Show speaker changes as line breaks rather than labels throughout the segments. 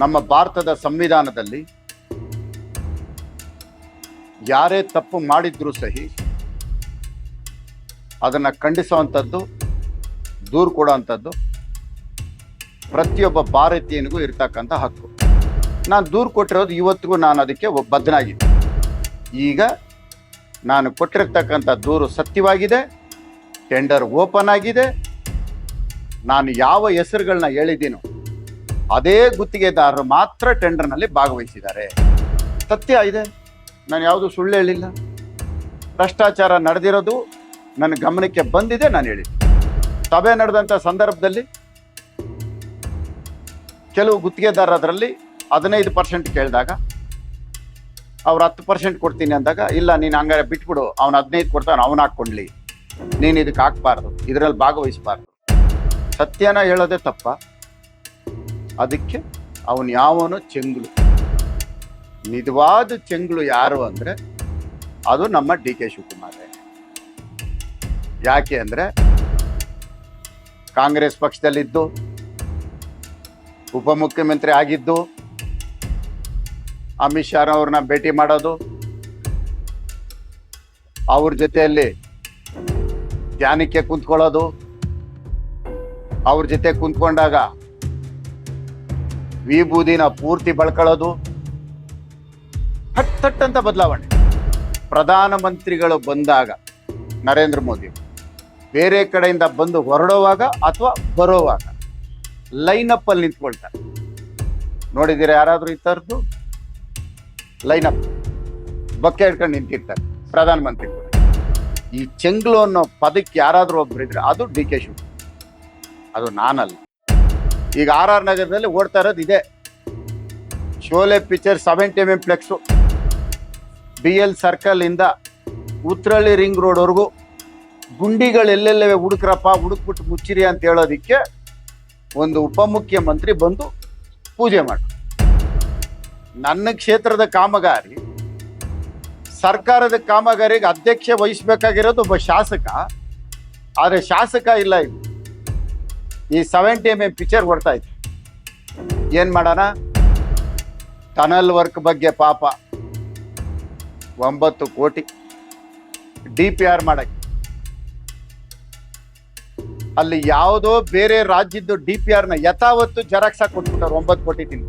ನಮ್ಮ ಭಾರತದ ಸಂವಿಧಾನದಲ್ಲಿ ಯಾರೇ ತಪ್ಪು ಮಾಡಿದ್ರೂ ಸಹಿ ಅದನ್ನು ಖಂಡಿಸುವಂಥದ್ದು, ದೂರು ಕೊಡುವಂಥದ್ದು ಪ್ರತಿಯೊಬ್ಬ ಭಾರತೀಯನಿಗೂ ಇರ್ತಕ್ಕಂಥ ಹಕ್ಕು. ನಾನು ದೂರು ಕೊಟ್ಟಿರೋದು ಇವತ್ತಿಗೂ ನಾನು ಅದಕ್ಕೆ ಬದ್ಧನಾಗಿದ್ದೆ. ಈಗ ನಾನು ಕೊಟ್ಟಿರ್ತಕ್ಕಂಥ ದೂರು ಸತ್ಯವಾಗಿದೆ, ಟೆಂಡರ್ ಓಪನ್ ಆಗಿದೆ. ನಾನು ಯಾವ ಹೆಸರುಗಳನ್ನ ಹೇಳಿದ್ದೀನೋ ಅದೇ ಗುತ್ತಿಗೆದಾರರು ಮಾತ್ರ ಟೆಂಡರ್ನಲ್ಲಿ ಭಾಗವಹಿಸಿದ್ದಾರೆ. ಸತ್ಯ ಇದೆ. ನಾನು ಯಾವುದು ಸುಳ್ಳು ಹೇಳಿಲ್ಲ. ಭ್ರಷ್ಟಾಚಾರ ನಡೆದಿರೋದು ನನ್ನ ಗಮನಕ್ಕೆ ಬಂದಿದೆ, ನಾನು ಹೇಳಿ ಸಭೆ ನಡೆದಂಥ ಸಂದರ್ಭದಲ್ಲಿ ಕೆಲವು ಗುತ್ತಿಗೆದಾರರಲ್ಲಿ ಹದಿನೈದು ಪರ್ಸೆಂಟ್ ಕೇಳಿದಾಗ, ಅವ್ರು ಹತ್ತು ಪರ್ಸೆಂಟ್ ಕೊಡ್ತೀನಿ ಅಂದಾಗ, ಇಲ್ಲ, ನೀನು ಹಂಗಾರೆ ಬಿಟ್ಬಿಡು, ಅವ್ನು ಹದಿನೈದು ಕೊಡ್ತಾನೆ, ಅವನು ಹಾಕ್ಕೊಂಡ್ಲಿ. ನೀನು ಇದಕ್ಕೆ ಹಾಕ್ಬಾರ್ದು, ಇದರಲ್ಲಿ ಭಾಗವಹಿಸಬಾರ್ದು. ಸತ್ಯನ ಹೇಳೋದೇ ತಪ್ಪ? ಅದಕ್ಕೆ ಅವನು ಯಾವನು ಚೆಂಗ್ಳು. ನಿಜವಾದ ಚೆಂಗ್ಳು ಯಾರು ಅಂದ್ರೆ ಅದು ನಮ್ಮ ಡಿ ಕೆ ಶಿವಕುಮಾರ್. ಯಾಕೆ ಅಂದ್ರೆ ಕಾಂಗ್ರೆಸ್ ಪಕ್ಷದಲ್ಲಿದ್ದು, ಉಪಮುಖ್ಯಮಂತ್ರಿ ಆಗಿದ್ದು, ಅಮಿತ್ ಶಾ ಅವ್ರನ್ನ ಭೇಟಿ ಮಾಡೋದು, ಅವ್ರ ಜೊತೆಯಲ್ಲಿ ಧ್ಯಾನಕ್ಕೆ ಕುಂತ್ಕೊಳ್ಳೋದು, ಅವ್ರ ಜೊತೆ ಕುಂತ್ಕೊಂಡಾಗ ವಿಭೂದಿನ ಪೂರ್ತಿ ಬಳ್ಕೊಳ್ಳೋದು. ಥಟ್ ಥಟ್ ಅಂತ ಬದಲಾವಣೆ. ಪ್ರಧಾನಮಂತ್ರಿಗಳು ಬಂದಾಗ ನರೇಂದ್ರ ಮೋದಿ ಬೇರೆ ಕಡೆಯಿಂದ ಬಂದು ಹೊರಡುವಾಗ ಅಥವಾ ಬರೋವಾಗ ಲೈನ್ ಅಪ್ ಅಲ್ಲಿ ನಿಂತ್ಕೊಳ್ತಾರೆ. ನೋಡಿದಿರ ಯಾರಾದರೂ ಲೈನ್ ಅಪ್ ಬಕ್ಕೆ ಹಿಡ್ಕೊಂಡು ನಿಂತಿರ್ತಾರೆ ಪ್ರಧಾನಮಂತ್ರಿ ಕೂಡ ಈ ಚೆಂಗ್ಲು ಅನ್ನೋ ಪದಕ್ಕೆ ಯಾರಾದರೂ ಒಬ್ರು ಇದ್ರೆ ಅದು ಡಿ ಕೆ ಶಿವ ಅದು ನಾನಲ್ಲ. ಈಗ ಆರ್ ಆರ್ ನಗರದಲ್ಲಿ ಓಡ್ತಾ ಇರೋದು ಇದೆ. Sholay picture seventy M M flex B L circle ಇಂದ ಉತ್ರಳ್ಳಿ ರಿಂಗ್ ರೋಡ್ವರೆಗೂ ಗುಂಡಿಗಳು ಎಲ್ಲೆಲ್ಲವೇ ಹುಡುಕ್ರಪ್ಪ, ಹುಡುಕ್ಬಿಟ್ಟು ಮುಚ್ಚಿರಿ ಅಂತ ಹೇಳೋದಿಕ್ಕೆ ಒಂದು ಉಪಮುಖ್ಯಮಂತ್ರಿ ಬಂದು ಪೂಜೆ ಮಾಡ ನನ್ನ ಕ್ಷೇತ್ರದ ಕಾಮಗಾರಿ, ಸರ್ಕಾರದ ಕಾಮಗಾರಿಗೆ ಅಧ್ಯಕ್ಷ ವಹಿಸ್ಬೇಕಾಗಿರೋದು ಒಬ್ಬ ಶಾಸಕ, ಆದರೆ ಶಾಸಕ ಇಲ್ಲ ಇಲ್ಲಿ. ಈ ಸೆವೆಂಟಿ ಎಂ ಎಂ ಪಿಕ್ಚರ್ ಕೊಡ್ತಾ ಇತ್ತು ಏನ್ ಮಾಡೋಣ? ಟನಲ್ ವರ್ಕ್ ಬಗ್ಗೆ ಪಾಪ. ಒಂಬತ್ತು ಕೋಟಿ. ಡಿ ಪಿ ಆರ್ ಮಾಡಕ್ಕೆ. ಅಲ್ಲಿ ಯಾವುದೋ ಬೇರೆ ರಾಜ್ಯದ್ದು ಡಿ ಪಿ ಆರ್ನ ಯಥಾವತ್ತು ಜೆರಾಕ್ಸ್ ಹಾಕಿ ಕೊಟ್ಬಿಟ್ಟವ್ರು ಒಂಬತ್ತು ಕೋಟಿ ತಿಂದು.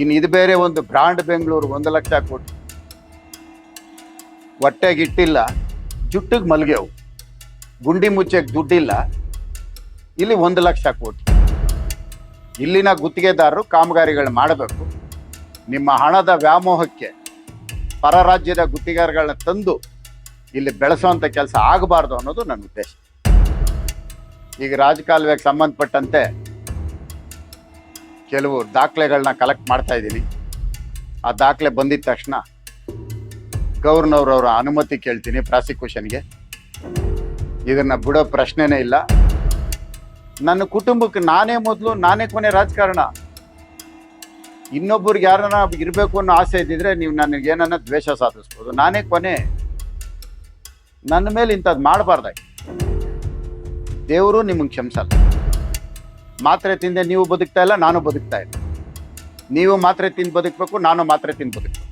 ಇನ್ನು ಇದು ಬೇರೆ ಒಂದು ಬ್ರಾಂಡ್ ಬೆಂಗಳೂರು ಒಂದು ಲಕ್ಷ ಕೋಟಿ. ಹೊಟ್ಟೆಗೆ ಇಟ್ಟಿಲ್ಲ ಜುಟ್ಟಿಗೆ ಮಲ್ಗೆವು ಗುಂಡಿ ಮುಚ್ಚಕ್ಕೆ ದುಡ್ಡಿಲ್ಲ. ಇಲ್ಲಿ ಒಂದು ಲಕ್ಷ ಕೋಟಿ. ಇಲ್ಲಿನ ಗುತ್ತಿಗೆದಾರರು ಕಾಮಗಾರಿಗಳನ್ನ ಮಾಡಬೇಕು. ನಿಮ್ಮ ಹಣದ ವ್ಯಾಮೋಹಕ್ಕೆ ಪರ ರಾಜ್ಯದ ಗುತ್ತಿಗೆಗಾರಗಳನ್ನ ತಂದು ಇಲ್ಲಿ ಬೆಳೆಸುವಂತ ಕೆಲಸ ಆಗಬಾರ್ದು ಅನ್ನೋದು ನನ್ನ ಉದ್ದೇಶ. ಈಗ ರಾಜಕಾಲುವೆಗೆ ಸಂಬಂಧಪಟ್ಟಂತೆ ಕೆಲವು ದಾಖಲೆಗಳನ್ನ ಕಲೆಕ್ಟ್ ಮಾಡ್ತಾ ಇದ್ದೀನಿ. ಆ ದಾಖಲೆ ಬಂದಿದ ತಕ್ಷಣ ಗೌರ್ನವ್ರವ್ರ ಅನುಮತಿ ಕೇಳ್ತೀನಿ ಪ್ರಾಸಿಕ್ಯೂಷನ್ಗೆ. ಇದನ್ನ ಬಿಡೋ ಪ್ರಶ್ನೆನೇ ಇಲ್ಲ. ನನ್ನ ಕುಟುಂಬಕ್ಕೆ ನಾನೇ ಮೊದಲು, ನಾನೇ ಕೊನೆ ರಾಜಕಾರಣ. ಇನ್ನೊಬ್ಬರಿಗೆ ಯಾರನ್ನ ಇರಬೇಕು ಅನ್ನೋ ಆಸೆ ಇದ್ದಿದ್ರೆ ನೀವು ನನಗೆ ಏನನ್ನ ದ್ವೇಷ ಸಾಧಿಸ್ಬೋದು. ನಾನೇ ಕೊನೆ. ನನ್ನ ಮೇಲೆ ಇಂಥದ್ದು ಮಾಡಬಾರ್ದಾಗಿ ದೇವರು ನಿಮಗೆ ಕ್ಷಮಿಸಲ್ಲ. ಮಾತ್ರೆ ತಿಂದೆ ನೀವು ಬದುಕ್ತಾ ಇಲ್ಲ, ನಾನು ಬದುಕ್ತಾ ಇಲ್ಲ. ನೀವು ಮಾತ್ರೆ ತಿಂದು ಬದುಕಬೇಕು, ನಾನು ಮಾತ್ರೆ ತಿಂದು ಬದುಕಬೇಕು.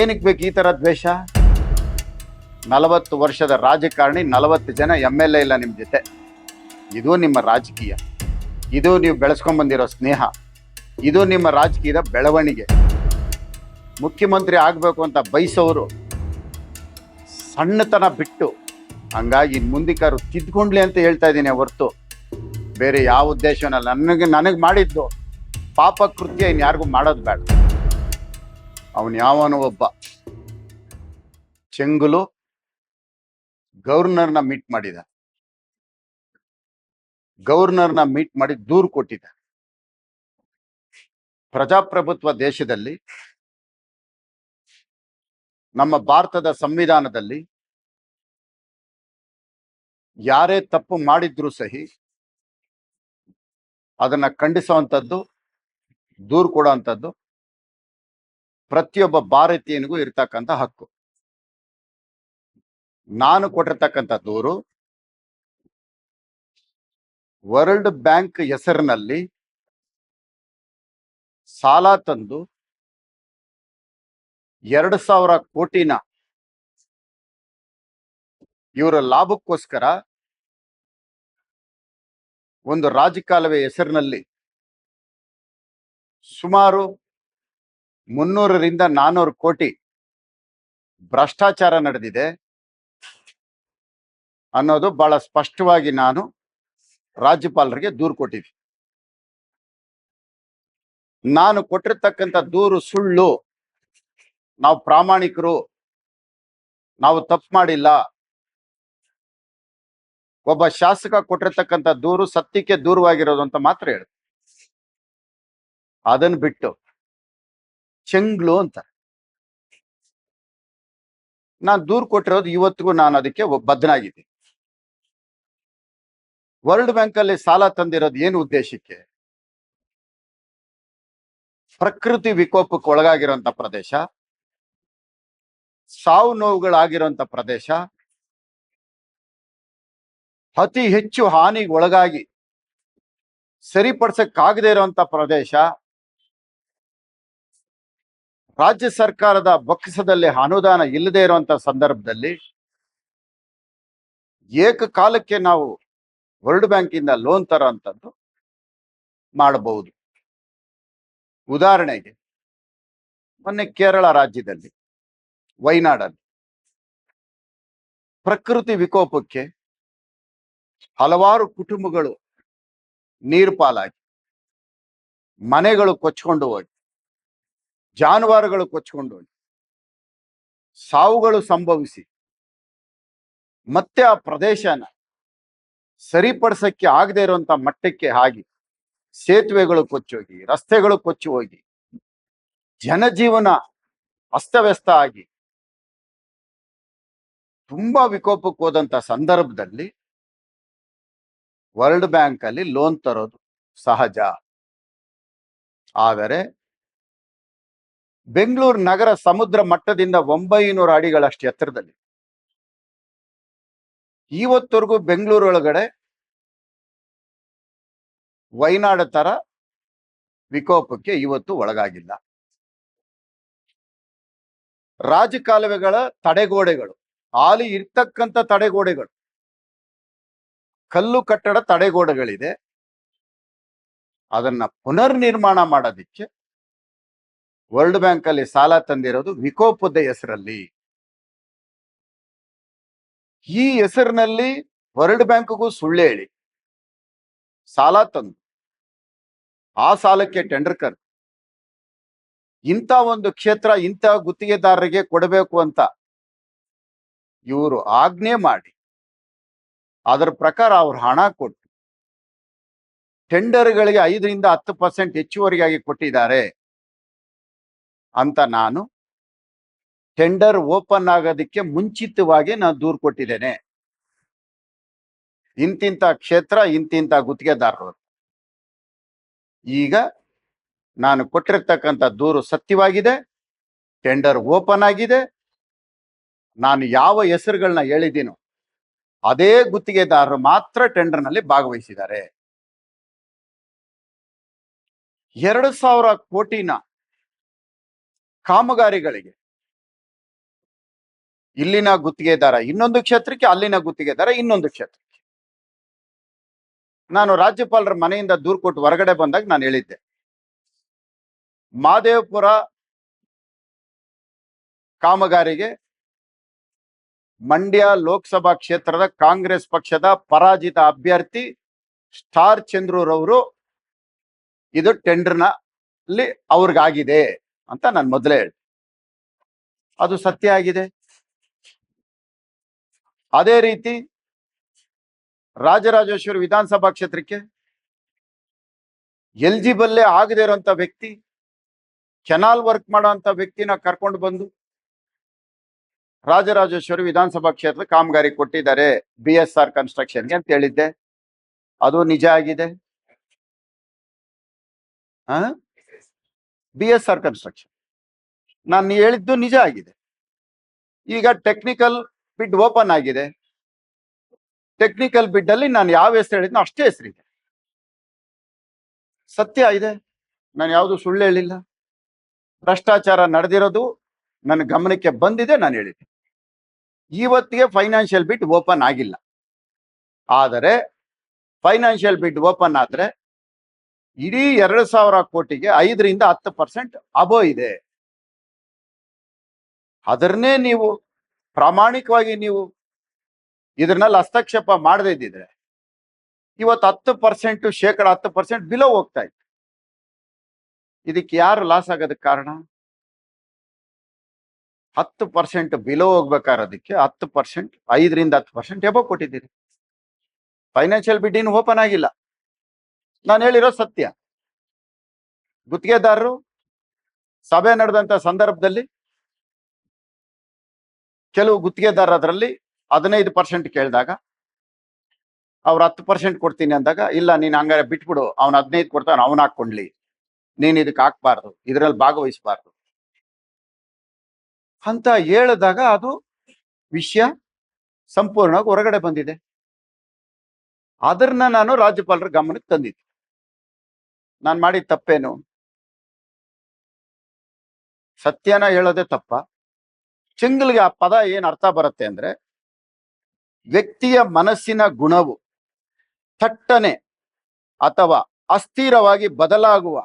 ಏನಕ್ಕೆ ಬೇಕು ಈ ಥರ ದ್ವೇಷ? ನಲವತ್ತು ವರ್ಷದ ರಾಜಕಾರಣಿ, ನಲವತ್ತು ಜನ ಎಂ ಎಲ್ ಎ ಇಲ್ಲ ನಿಮ್ಮ ಜೊತೆ. ಇದು ನಿಮ್ಮ ರಾಜಕೀಯ. ಇದು ನೀವು ಬೆಳೆಸ್ಕೊಂಡ್ಬಂದಿರೋ ಸ್ನೇಹ. ಇದು ನಿಮ್ಮ ರಾಜಕೀಯದ ಬೆಳವಣಿಗೆ. ಮುಖ್ಯಮಂತ್ರಿ ಆಗಬೇಕು ಅಂತ ಬಯಸೋರು ಸಣ್ಣತನ ಬಿಟ್ಟು ಹಂಗಾಗಿ ಮುಂದಿಕಾರು ತಿದ್ಕೊಂಡ್ಲಿ ಅಂತ ಹೇಳ್ತಾ ಇದ್ದೀನಿ ಹೊರ್ತು. ಬೇರೆ ಯಾವ ಉದ್ದೇಶನಲ್ಲ ನನಗೆ ನನಗೆ ಮಾಡಿದ್ದು ಪಾಪ ಕೃತ್ಯ ಇನ್ಯಾರಿಗೂ ಮಾಡೋದು ಬೇಡ. ಅವನು ಯಾವನು ಒಬ್ಬ ಚೆಂಗುಲು ಗವರ್ನರ್ನ ಮೀಟ್ ಮಾಡಿದ. ಗವರ್ನರ್ನ ಮೀಟ್ ಮಾಡಿ ದೂರು ಕೊಟ್ಟಿದ್ದಾರೆ ಪ್ರಜಾಪ್ರಭುತ್ವ ದೇಶದಲ್ಲಿ, ನಮ್ಮ ಭಾರತದ ಸಂವಿಧಾನದಲ್ಲಿ ಯಾರೇ ತಪ್ಪು ಮಾಡಿದ್ರು ಸಹಿ, ಅದನ್ನ ಖಂಡಿಸುವಂಥದ್ದು ದೂರು ಕೊಡುವಂಥದ್ದು ಪ್ರತಿಯೊಬ್ಬ ಭಾರತೀಯನಿಗೂ ಇರ್ತಕ್ಕಂಥ ಹಕ್ಕು. ನಾನು ಕೊಟ್ಟಿರ್ತಕ್ಕಂಥ ದೂರು ವರ್ಲ್ಡ್ ಬ್ಯಾಂಕ್ ಹೆಸರಿನಲ್ಲಿ ಸಾಲ ತಂದು ಎರಡು ಸಾವಿರ ಕೋಟಿನ ಇವರ ಲಾಭಕ್ಕೋಸ್ಕರ ಒಂದು ರಾಜಕಾಲುವೆ ಹೆಸರಿನಲ್ಲಿ ಸುಮಾರು ಮುನ್ನೂರರಿಂದ ನಾನೂರು ಕೋಟಿ ಭ್ರಷ್ಟಾಚಾರ ನಡೆದಿದೆ ಅನ್ನೋದು ಬಹಳ ಸ್ಪಷ್ಟವಾಗಿ ನಾನು ರಾಜ್ಯಪಾಲರಿಗೆ ದೂರು ಕೊಟ್ಟಿವಿ ನಾನು ಕೊಟ್ಟಿರ್ತಕ್ಕಂಥ ದೂರು, ಸುಳ್ಳು ನಾವು ಪ್ರಾಮಾಣಿಕರು, ನಾವು ತಪ್ಪು ಮಾಡಿಲ್ಲ. ಒಬ್ಬ ಶಾಸಕ ಕೊಟ್ಟಿರ್ತಕ್ಕಂಥ ದೂರು ಸತ್ಯಕ್ಕೆ ದೂರವಾಗಿರೋದು ಅಂತ ಮಾತ್ರ ಹೇಳ ಅದನ್ನ ಬಿಟ್ಟು ಚೆಂಗ್ಲು ಅಂತ. ನಾನು ದೂರು ಕೊಟ್ಟಿರೋದು ಇವತ್ತಿಗೂ ನಾನು ಅದಕ್ಕೆ ಬದ್ಧನಾಗಿದ್ದೀನಿ. ವರ್ಲ್ಡ್ ಬ್ಯಾಂಕ್ ಅಲ್ಲಿ ಸಾಲ ತಂದಿರೋದು ಏನು ಉದ್ದೇಶಕ್ಕೆ? ಪ್ರಕೃತಿ ವಿಕೋಪಕ್ಕೆ ಒಳಗಾಗಿರುವಂತ ಪ್ರದೇಶ, ಸಾವು ನೋವುಗಳಾಗಿರುವಂತ ಪ್ರದೇಶ, ಅತಿ ಹೆಚ್ಚು ಹಾನಿಗೆ ಒಳಗಾಗಿ ಸರಿಪಡಿಸಕ್ಕಾಗದೇ ಇರುವಂತ ಪ್ರದೇಶ, ರಾಜ್ಯ ಸರ್ಕಾರದ ಬೊಕ್ಕಸದಲ್ಲಿ ಅನುದಾನ ಇಲ್ಲದೆ ಇರುವಂತ ಸಂದರ್ಭದಲ್ಲಿ ಏಕಕಾಲಕ್ಕೆ ನಾವು ವರ್ಲ್ಡ್ ಬ್ಯಾಂಕ್ ಇಂದ ಲೋನ್ ತರೋಂಥದ್ದು ಮಾಡಬಹುದು. ಉದಾಹರಣೆಗೆ, ಮೊನ್ನೆ ಕೇರಳ ರಾಜ್ಯದಲ್ಲಿ, ವೈನಾಡಲ್ಲಿ, ಪ್ರಕೃತಿ ವಿಕೋಪಕ್ಕೆ ಹಲವಾರು ಕುಟುಂಬಗಳು ನೀರು ಪಾಲಾಗಿ, ಮನೆಗಳು ಕೊಚ್ಕೊಂಡು ಹೋಗಿ, ಜಾನುವಾರುಗಳು ಕೊಚ್ಕೊಂಡು ಹೋಗಿ, ಸಾವುಗಳು ಸಂಭವಿಸಿ, ಮತ್ತೆ ಆ ಪ್ರದೇಶನ ಸರಿಪಡಿಸಕ್ಕೆ ಆಗದೆ ಇರುವಂತ ಮಟ್ಟಕ್ಕೆ ಆಗಿ ಸೇತುವೆಗಳು ಕೊಚ್ಚೋಗಿ, ರಸ್ತೆಗಳು ಕೊಚ್ಚಿ ಹೋಗಿ, ಜನಜೀವನ ಅಸ್ತವ್ಯಸ್ತ ಆಗಿ ತುಂಬಾ ವಿಕೋಪಕ್ಕೆ ಹೋದಂತ ಸಂದರ್ಭದಲ್ಲಿ ವರ್ಲ್ಡ್ ಬ್ಯಾಂಕ್ ಅಲ್ಲಿ ಲೋನ್ ತರೋದು ಸಹಜ. ಆದರೆ ಬೆಂಗಳೂರು ನಗರ ಸಮುದ್ರ ಮಟ್ಟದಿಂದ ಒಂಬೈನೂರು ಅಡಿಗಳಷ್ಟು ಎತ್ತರದಲ್ಲಿ ಇವತ್ತವರೆಗೂ ಬೆಂಗಳೂರು ಒಳಗಡೆ ವೈನಾಡ ತರ ವಿಕೋಪಕ್ಕೆ ಇವತ್ತು ಒಳಗಾಗಿಲ್ಲ. ರಾಜಕಾಲುವೆಗಳ ತಡೆಗೋಡೆಗಳು, ಹಾಲಿ ಇರ್ತಕ್ಕಂಥ ತಡೆಗೋಡೆಗಳು, ಕಲ್ಲು ಕಟ್ಟಡ ತಡೆಗೋಡೆಗಳಿದೆ. ಅದನ್ನ ಪುನರ್ ನಿರ್ಮಾಣ ಮಾಡೋದಿಕ್ಕೆ ವರ್ಲ್ಡ್ ಬ್ಯಾಂಕ್ ಅಲ್ಲಿ ಸಾಲ ತಂದಿರೋದು ವಿಕೋಪದ ಹೆಸರಲ್ಲಿ. ಈ ಹೆಸರಿನಲ್ಲಿ ವರ್ಲ್ಡ್ ಬ್ಯಾಂಕ್ಗೂ ಸುಳ್ಳು ಹೇಳಿ. ಸಾಲ ತಂದು. ಆ ಸಾಲಕ್ಕೆ ಟೆಂಡರ್ ಕರ್. ಇಂಥ ಒಂದು ಕ್ಷೇತ್ರ ಇಂಥ ಗುತ್ತಿಗೆದಾರರಿಗೆ ಕೊಡಬೇಕು ಅಂತ ಇವರು ಆಜ್ಞೆ ಮಾಡಿ. ಅದರ ಪ್ರಕಾರ ಅವ್ರು ಹಣ ಕೊಟ್ಟು. ಟೆಂಡರ್ಗಳಿಗೆ ಐದರಿಂದ ಹತ್ತು ಪರ್ಸೆಂಟ್ ಹೆಚ್ಚುವರಿಯಾಗಿ ಕೊಟ್ಟಿದ್ದಾರೆ ಅಂತ ನಾನು ಟೆಂಡರ್ ಓಪನ್ ಆಗೋದಕ್ಕೆ ಮುಂಚಿತವಾಗಿ ನಾನು ದೂರು ಕೊಟ್ಟಿದ್ದೇನೆ. ಇಂತಿಂತ ಕ್ಷೇತ್ರ, ಇಂತಿಂತ ಗುತ್ತಿಗೆದಾರರು. ಈಗ ನಾನು ಕೊಟ್ಟಿರ್ತಕ್ಕಂಥ ದೂರು ಸತ್ಯವಾಗಿದೆ, ಟೆಂಡರ್ ಓಪನ್ ಆಗಿದೆ. ನಾನು ಯಾವ ಹೆಸರುಗಳನ್ನ ಹೇಳಿದ್ದೀನೋ ಅದೇ ಗುತ್ತಿಗೆದಾರರು ಮಾತ್ರ ಟೆಂಡರ್ನಲ್ಲಿ ಭಾಗವಹಿಸಿದ್ದಾರೆ. ಎರಡು ಸಾವಿರ ಕೋಟಿನ ಕಾಮಗಾರಿಗಳಿಗೆ ಇಲ್ಲಿನ ಗುತ್ತಿಗೆದಾರ ಇನ್ನೊಂದು ಕ್ಷೇತ್ರಕ್ಕೆ ಅಲ್ಲಿನ ಗುತ್ತಿಗೆದಾರ ಇನ್ನೊಂದು ಕ್ಷೇತ್ರಕ್ಕೆ. ನಾನು ರಾಜ್ಯಪಾಲರ ಮನೆಯಿಂದ ದೂರು ಕೊಟ್ಟು ಹೊರಗಡೆ ಬಂದಾಗ ನಾನು ಹೇಳಿದ್ದೆ. ಮಾದೇವಪುರ ಕಾಮಗಾರಿಗೆ ಮಂಡ್ಯ ಲೋಕಸಭಾ ಕ್ಷೇತ್ರದ ಕಾಂಗ್ರೆಸ್ ಪಕ್ಷದ ಪರಾಜಿತ ಅಭ್ಯರ್ಥಿ ಸ್ಟಾರ್ ಚಂದ್ರೂರವರು ಇದು ಟೆಂಡರ್ನಲ್ಲಿ ಅವ್ರಿಗಾಗಿದೆ ಅಂತ ನಾನು ಮೊದಲೇ ಹೇಳಿದೆ. ಅದು ಸತ್ಯ ಆಗಿದೆ? ಅದೇ ರೀತಿ ರಾಜರಾಜೇಶ್ವರಿ ವಿಧಾನಸಭಾ ಕ್ಷೇತ್ರಕ್ಕೆ ಎಲ್ಜಿಬಲ್ಲೇ ಆಗದೇ ಇರುವಂತ ವ್ಯಕ್ತಿ, ಕೆನಾಲ್ ವರ್ಕ್ ಮಾಡುವಂತ ವ್ಯಕ್ತಿನ ಕರ್ಕೊಂಡು ಬಂದು ರಾಜರಾಜೇಶ್ವರಿ ವಿಧಾನಸಭಾ ಕ್ಷೇತ್ರ ಕಾಮಗಾರಿ ಕೊಟ್ಟಿದ್ದಾರೆ ಬಿ ಎಸ್ ಆರ್ ಕನ್ಸ್ಟ್ರಕ್ಷನ್ಗೆ ಅಂತ ಹೇಳಿದ್ದೆ. ಅದು ನಿಜ ಆಗಿದೆ. B S R construction. ನಾನು ಹೇಳಿದ್ದು ನಿಜ ಆಗಿದೆ. ಈಗ ಟೆಕ್ನಿಕಲ್ ಬಿಡ್ ಓಪನ್ ಆಗಿದೆ. ಟೆಕ್ನಿಕಲ್ ಬಿಡ್ ಅಲ್ಲಿ ನಾನು ಯಾವ ಹೆಸರು ಹೇಳಿದ್ನೋ ಅಷ್ಟೇ ಹೆಸರಿದೆ ಸತ್ಯ ಇದೆ. ನಾನು ಯಾವುದು ಸುಳ್ಳು ಹೇಳಿಲ್ಲ. ಭ್ರಷ್ಟಾಚಾರ ನಡೆದಿರೋದು ನನ್ನ ಗಮನಕ್ಕೆ ಬಂದಿದೆ, ನಾನು ಹೇಳಿದೆ. ಇವತ್ತಿಗೆ ಫೈನಾನ್ಷಿಯಲ್ ಬಿಟ್ ಓಪನ್ ಆಗಿಲ್ಲ. ಆದರೆ ಫೈನಾನ್ಷಿಯಲ್ ಬಿಡ್ ಓಪನ್ ಆದ್ರೆ ಇಡೀ ಎರಡು ಸಾವಿರ ಕೋಟಿಗೆ ಐದರಿಂದ ಹತ್ತು ಪರ್ಸೆಂಟ್ ಅಬೋ ಇದೆ. ಅದರನ್ನೇ ನೀವು ಪ್ರಾಮಾಣಿಕವಾಗಿ ನೀವು ಇದ್ರಲ್ಲಿ ಹಸ್ತಕ್ಷೇಪ ಮಾಡದೇ ಇದ್ದಿದ್ರೆ ಇವತ್ತು ಹತ್ತು ಪರ್ಸೆಂಟ್ ಶೇಕಡ ಹತ್ತು ಪರ್ಸೆಂಟ್ ಬಿಲೋ ಹೋಗ್ತಾ ಇತ್ತು. ಇದಕ್ಕೆ ಯಾರು ಲಾಸ್ ಆಗೋದಕ್ಕೆ ಕಾರಣ? ಹತ್ತು ಪರ್ಸೆಂಟ್ ಬಿಲೋ ಹೋಗ್ಬೇಕಾರೋದಕ್ಕೆ ಹತ್ತು ಪರ್ಸೆಂಟ್, ಐದರಿಂದ ಹತ್ತು ಪರ್ಸೆಂಟ್ ಎಬೋ ಕೊಟ್ಟಿದ್ದೀರಿ. ಫೈನಾನ್ಷಿಯಲ್ ಬಿಡ್ ಇನ್ನು ಓಪನ್ ಆಗಿಲ್ಲ. ನಾನು ಹೇಳಿರೋ ಸತ್ಯ. ಗುತ್ತಿಗೆದಾರರು ಸಭೆ ನಡೆದಂತ ಸಂದರ್ಭದಲ್ಲಿ ಕೆಲವು ಗುತ್ತಿಗೆದಾರ ಅದರಲ್ಲಿ ಹದಿನೈದು ಪರ್ಸೆಂಟ್ ಕೇಳಿದಾಗ, ಅವ್ರು ಹತ್ತು ಪರ್ಸೆಂಟ್ ಕೊಡ್ತೀನಿ ಅಂದಾಗ, ಇಲ್ಲ, ನೀನು ಹಂಗಾರೆ ಬಿಟ್ಬಿಡು, ಅವ್ನು ಹದಿನೈದು ಕೊಡ್ತಾನೆ, ಅವನ್ ಹಾಕೊಂಡ್ಲಿ ನೀನು ಇದಕ್ಕೆ ಹಾಕ್ಬಾರ್ದು, ಇದರಲ್ಲಿ ಭಾಗವಹಿಸಬಾರ್ದು. ಅಂತ ಹೇಳಿದಾಗ ಅದು ವಿಷಯ ಸಂಪೂರ್ಣವಾಗಿ ಹೊರಗಡೆ ಬಂದಿದೆ. ಅದನ್ನ ನಾನು ರಾಜ್ಯಪಾಲರ ಗಮನಕ್ಕೆ ತಂದಿದ್ದೆ. ನಾನು ಮಾಡಿದ ತಪ್ಪೇನು? ಸತ್ಯನ ಹೇಳೋದೇ ತಪ್ಪ? ಚಿಂಗಲ್ಗೆ ಆ ಪದ ಏನ್ ಅರ್ಥ ಬರುತ್ತೆ ಅಂದ್ರೆ ವ್ಯಕ್ತಿಯ ಮನಸ್ಸಿನ ಗುಣವು ಥಟ್ಟನೆ ಅಥವಾ ಅಸ್ಥಿರವಾಗಿ ಬದಲಾಗುವ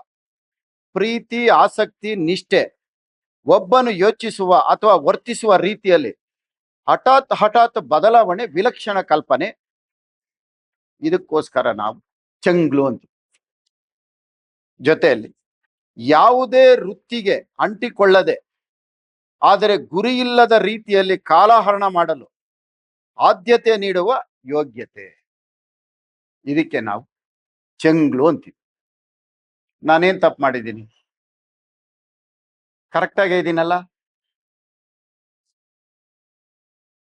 ಪ್ರೀತಿ, ಆಸಕ್ತಿ, ನಿಷ್ಠೆ ಒಬ್ಬನು ಯೋಚಿಸುವ ಅಥವಾ ವರ್ತಿಸುವ ರೀತಿಯಲ್ಲಿ ಹಠಾತ್ ಹಠಾತ್ ಬದಲಾವಣೆ, ವಿಲಕ್ಷಣ ಕಲ್ಪನೆ. ಇದಕ್ಕೋಸ್ಕರ ನಾವು ಚಂಗ್ಲು ಅಂತ ಜೊತೆಯಲ್ಲಿ ಯಾವುದೇ ವೃತ್ತಿಗೆ ಅಂಟಿಕೊಳ್ಳದೆ ಆದರೆ ಗುರಿಯಿಲ್ಲದ ರೀತಿಯಲ್ಲಿ ಕಾಲಹರಣ ಮಾಡಲು ಆದ್ಯತೆ ನೀಡುವ ಯೋಗ್ಯತೆ. ಇದಕ್ಕೆ ನಾವು ಚೆಂಗ್ಲು ಅಂತೀವಿ. ನಾನೇನ್ ತಪ್ಪು ಮಾಡಿದ್ದೀನಿ? ಕರೆಕ್ಟಾಗೇ ಇದ್ದೀನಲ್ಲ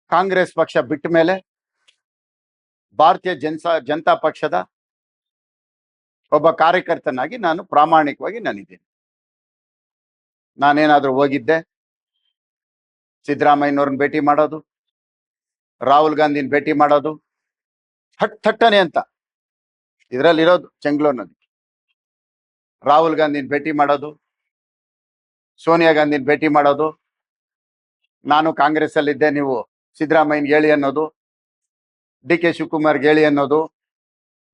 ಕಾಂಗ್ರೆಸ್ ಪಕ್ಷ ಬಿಟ್ಟ ಮೇಲೆ ಭಾರತೀಯ ಜನಸಾ, ಜನತಾ ಪಕ್ಷದ ಒಬ್ಬ ಕಾರ್ಯಕರ್ತನಾಗಿ ನಾನು ಪ್ರಾಮಾಣಿಕವಾಗಿ ನಾನಿದ್ದೇನೆ. ನಾನೇನಾದ್ರೂ ಹೋಗಿದ್ದೆ? ಸಿದ್ದರಾಮಯ್ಯನವ್ರನ್ನ ಭೇಟಿ ಮಾಡೋದು, ರಾಹುಲ್ ಗಾಂಧಿನ ಭೇಟಿ ಮಾಡೋದು, ಥಟ್ ಥಟ್ಟನೆ ಅಂತ. ಇದರಲ್ಲಿರೋದು ಇರೋದು ಚೆಂಗ್ಲು ಅನ್ನೋದು ರಾಹುಲ್ ಗಾಂಧಿನ ಭೇಟಿ ಮಾಡೋದು, ಸೋನಿಯಾ ಗಾಂಧಿನ ಭೇಟಿ ಮಾಡೋದು, ನಾನು ಕಾಂಗ್ರೆಸ್ ಅಲ್ಲಿದ್ದೆ ನೀವು ಸಿದ್ದರಾಮಯ್ಯನ ಹೇಳಿ ಅನ್ನೋದು, ಡಿ ಕೆ ಶಿವಕುಮಾರ್ಗೆ ಹೇಳಿ ಅನ್ನೋದು,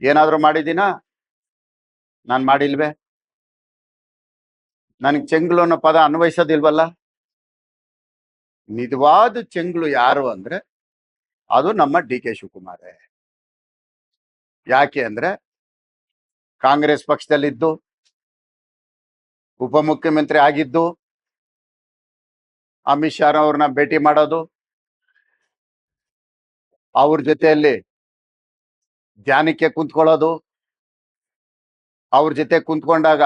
ಏನಾದ್ರೂ ಮಾಡಿದ್ದೀನಾ? ನಾನು ಮಾಡಿಲ್ವೇ? ನನಗೆ ಚೆಂಗ್ಲು ಅನ್ನೋ ಪದ ಅನ್ವಯಿಸೋದಿಲ್ವಲ್ಲ? ನಿಜವಾದ ಚೆಂಗಳು ಯಾರು ಅಂದ್ರೆ, ಅದು ನಮ್ಮ ಡಿ ಕೆ ಶಿವಕುಮಾರೇ ಯಾಕೆ ಅಂದ್ರೆ, ಕಾಂಗ್ರೆಸ್ ಪಕ್ಷದಲ್ಲಿದ್ದು, ಉಪಮುಖ್ಯಮಂತ್ರಿ ಆಗಿದ್ದು, ಅಮಿತ್ ಶಾ ಅವ್ರನ್ನ ಭೇಟಿ ಮಾಡೋದು, ಅವ್ರ ಜೊತೆಯಲ್ಲಿ ಧ್ಯಾನಕ್ಕೆ ಕುಂತ್ಕೊಳ್ಳೋದು, ಅವ್ರ ಜೊತೆ ಕುಂತ್ಕೊಂಡಾಗ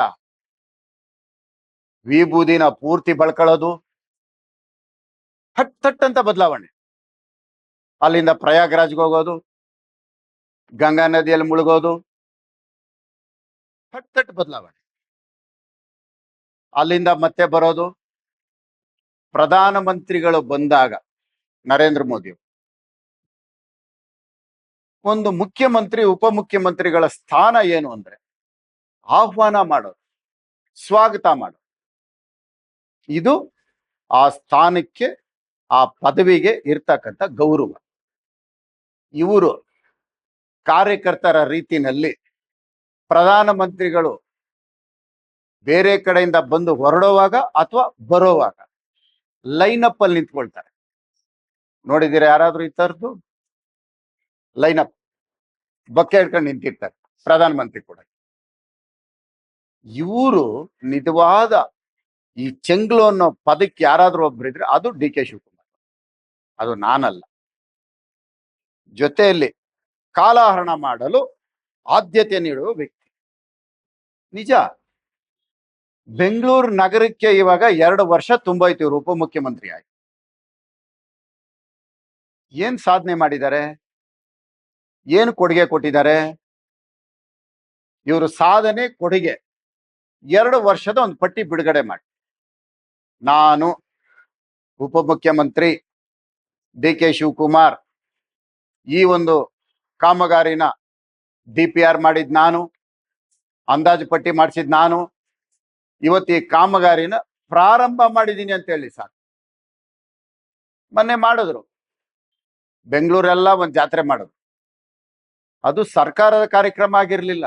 ವಿಭೂದಿನ ಪೂರ್ತಿ ಬಳ್ಕೊಳ್ಳೋದು ಥಟ್ ಥಟ್ ಅಂತ ಬದಲಾವಣೆ. ಅಲ್ಲಿಂದ ಪ್ರಯಾಗ್ರಾಜ್ಗೆ ಹೋಗೋದು, ಗಂಗಾ ನದಿಯಲ್ಲಿ ಮುಳುಗೋದು, ಥಟ್ ಥಟ್ ಬದಲಾವಣೆ. ಅಲ್ಲಿಂದ ಮತ್ತೆ ಬರೋದು, ಪ್ರಧಾನ ಮಂತ್ರಿಗಳು ಬಂದಾಗ ನರೇಂದ್ರ ಮೋದಿ ಒಂದು ಮುಖ್ಯಮಂತ್ರಿ, ಉಪಮುಖ್ಯಮಂತ್ರಿಗಳ ಸ್ಥಾನ ಏನು ಅಂದ್ರೆ, ಆಹ್ವಾನ ಮಾಡೋದು, ಸ್ವಾಗತ ಮಾಡೋದು. ಇದು ಆ ಸ್ಥಾನಕ್ಕೆ ಆ ಪದವಿಗೆ ಇರ್ತಕ್ಕಂಥ ಗೌರವ. ಇವರು ಕಾರ್ಯಕರ್ತರ ರೀತಿನಲ್ಲಿ ಪ್ರಧಾನ ಮಂತ್ರಿಗಳು ಬೇರೆ ಕಡೆಯಿಂದ ಬಂದು ಹೊರಡುವಾಗ ಅಥವಾ ಬರೋವಾಗ ಲೈನ್ ಅಪ್ ಅಲ್ಲಿ ನಿಂತ್ಕೊಳ್ತಾರೆ. ನೋಡಿದಿರ ಯಾರಾದ್ರೂ ಈ ತರದ್ದು ಲೈನ್ ಅಪ್ ಬಕ್ಕೆ ಹಿಡ್ಕೊಂಡು ನಿಂತಿರ್ತಾರೆ. ಪ್ರಧಾನ ಮಂತ್ರಿ ಕೂಡ. ಇವರು ನಿಜವಾದ ಈ ಚೆಂಗ್ಲು ಅನ್ನೋ ಪದಕ್ಕೆ ಯಾರಾದ್ರೂ ಒಬ್ರು ಇದ್ರೆ ಅದು ಡಿ ಕೆ ಶಿವಕುಮಾರ್. ಅದು ನಾನಲ್ಲ. ಜೊತೆಯಲ್ಲಿ ಕಾಲಹರಣ ಮಾಡಲು ಆದ್ಯತೆ ನೀಡುವ ವ್ಯಕ್ತಿ. ನಿಜ. ಬೆಂಗಳೂರು ನಗರಕ್ಕೆ ಇವಾಗ ಎರಡು ವರ್ಷ ತುಂಬಾಯ್ತು, ಇವರು ಉಪಮುಖ್ಯಮಂತ್ರಿ ಆಗಿ. ಏನ್ ಸಾಧನೆ ಮಾಡಿದ್ದಾರೆ? ಏನು ಕೊಡುಗೆ ಕೊಟ್ಟಿದ್ದಾರೆ? ಇವರು ಸಾಧನೆ ಕೊಡುಗೆ. ಎರಡು ವರ್ಷದ ಒಂದು ಪಟ್ಟಿ ಬಿಡುಗಡೆ ಮಾಡಿ. ನಾನು ಉಪಮುಖ್ಯಮಂತ್ರಿ. ಡಿ ಕೆ ಶಿವಕುಮಾರ್ ಈ ಒಂದು ಕಾಮಗಾರಿನ ಡಿ ಪಿ ಆರ್ ಮಾಡಿದ್ ನಾನು, ಅಂದಾಜು ಪಟ್ಟಿ ಮಾಡಿಸಿದ ನಾನು. ಇವತ್ತು ಈ ಕಾಮಗಾರಿನ ಪ್ರಾರಂಭ ಮಾಡಿದೀನಿ ಅಂತ ಹೇಳಿ ಮೊನ್ನೆ ಮಾಡಿದ್ರು. ಬೆಂಗಳೂರೆಲ್ಲ ಒಂದು ಜಾತ್ರೆ ಮಾಡೋದು ಅದು ಸರ್ಕಾರದ ಕಾರ್ಯಕ್ರಮ ಆಗಿರಲಿಲ್ಲ.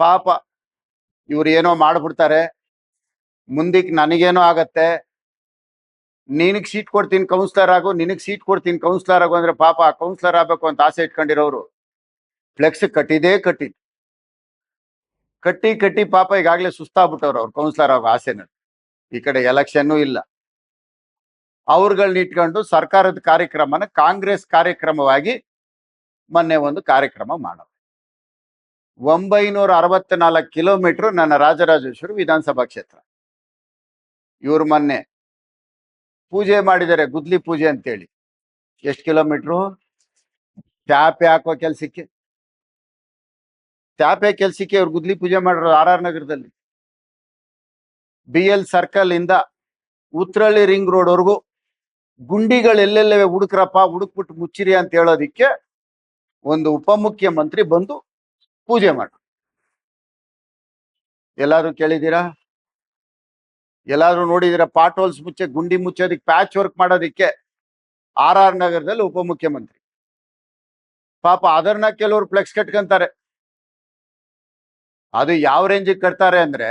ಪಾಪ ಇವ್ರು ಏನೋ ಮಾಡಿಬಿಡ್ತಾರೆ. ಮುಂದಕ್ಕೆ ನನಗೇನೋ ಆಗತ್ತೆ. ನಿನಗ್ ಸೀಟ್ ಕೊಡ್ತೀನಿ ಕೌನ್ಸಿಲರ್ ಆಗು, ನಿನಗೆ ಸೀಟ್ ಕೊಡ್ತೀನಿ ಕೌನ್ಸಿಲರ್ ಆಗು ಅಂದ್ರೆ ಪಾಪ ಕೌನ್ಸಿಲರ್ ಆಗ್ಬೇಕು ಅಂತ ಆಸೆ ಇಟ್ಕೊಂಡಿರೋರು. ಫ್ಲೆಕ್ಸ್ ಕಟ್ಟಿದೇ ಕಟ್ಟಿ. ಕಟ್ಟಿ ಕಟ್ಟಿ ಪಾಪ ಈಗಾಗಲೇ ಸುಸ್ತಾಗ್ಬಿಟ್ಟವ್ರು ಅವ್ರು ಕೌನ್ಸಿಲರ್ ಆಗೋ ಆಸೆನ. ಈ ಕಡೆ ಎಲೆಕ್ಷನ್ನು ಇಲ್ಲ. ಅವ್ರುಗಳನ್ನ ಇಟ್ಕೊಂಡು ಸರ್ಕಾರದ ಕಾರ್ಯಕ್ರಮನ ಕಾಂಗ್ರೆಸ್ ಕಾರ್ಯಕ್ರಮವಾಗಿ ಮೊನ್ನೆ ಒಂದು ಕಾರ್ಯಕ್ರಮ ಮಾಡೋದು. ಒಂಬೈನೂರ ಅರವತ್ನಾಲ್ಕು ಕಿಲೋಮೀಟರ್ ನನ್ನ ರಾಜರಾಜೇಶ್ವರಿ ವಿಧಾನಸಭಾ ಕ್ಷೇತ್ರ. ಇವ್ರು ಮೊನ್ನೆ ಪೂಜೆ ಮಾಡಿದ್ದಾರೆ ಗುದ್ಲಿ ಪೂಜೆ ಅಂತೇಳಿ. ಎಷ್ಟು ಕಿಲೋಮೀಟ್ರು? ಟ್ಯಾಪೆ ಹಾಕೋ ಕೆಲಸಕ್ಕೆ. ಟ್ಯಾಪೆ ಕೆಲಸಕ್ಕೆ ಅವ್ರು ಗುದ್ಲಿ ಪೂಜೆ ಮಾಡಿರೋ ಆರ್ ಆರ್ ನಗರದಲ್ಲಿ. ಬಿ ಎಲ್ ಸರ್ಕಲ್ ಇಂದ ಉತ್ರಳ್ಳಿ ರಿಂಗ್ ರೋಡ್ ವರೆಗೂ ಗುಂಡಿಗಳು ಎಲ್ಲೆಲ್ಲವೇ ಹುಡುಕ್ರಪ್ಪ, ಹುಡುಕ್ಬಿಟ್ಟು ಮುಚ್ಚಿರಿ ಅಂತ ಹೇಳೋದಿಕ್ಕೆ ಒಂದು ಉಪಮುಖ್ಯಮಂತ್ರಿ ಬಂದು ಪೂಜೆ ಮಾಡು ಎಲ್ಲಾರು ಕೇಳಿದ್ದೀರಾ? ಎಲ್ಲಾದ್ರೂ ನೋಡಿದ್ರೆ ಪಾಟ್ ಹೋಲ್ಸ್ ಮುಚ್ಚೆ, ಗುಂಡಿ ಮುಚ್ಚೋದಕ್ಕೆ ಪ್ಯಾಚ್ ವರ್ಕ್ ಮಾಡೋದಿಕ್ಕೆ ಆರ್ ಆರ್ ನಗರದಲ್ಲಿ ಉಪಮುಖ್ಯಮಂತ್ರಿ. ಪಾಪ ಅದನ್ನ ಕೆಲವರು ಫ್ಲೆಕ್ಸ್ ಕಟ್ಕೊಂತಾರೆ. ಅದು ಯಾವ ರೇಂಜಿಗೆ ಕಟ್ತಾರೆ ಅಂದ್ರೆ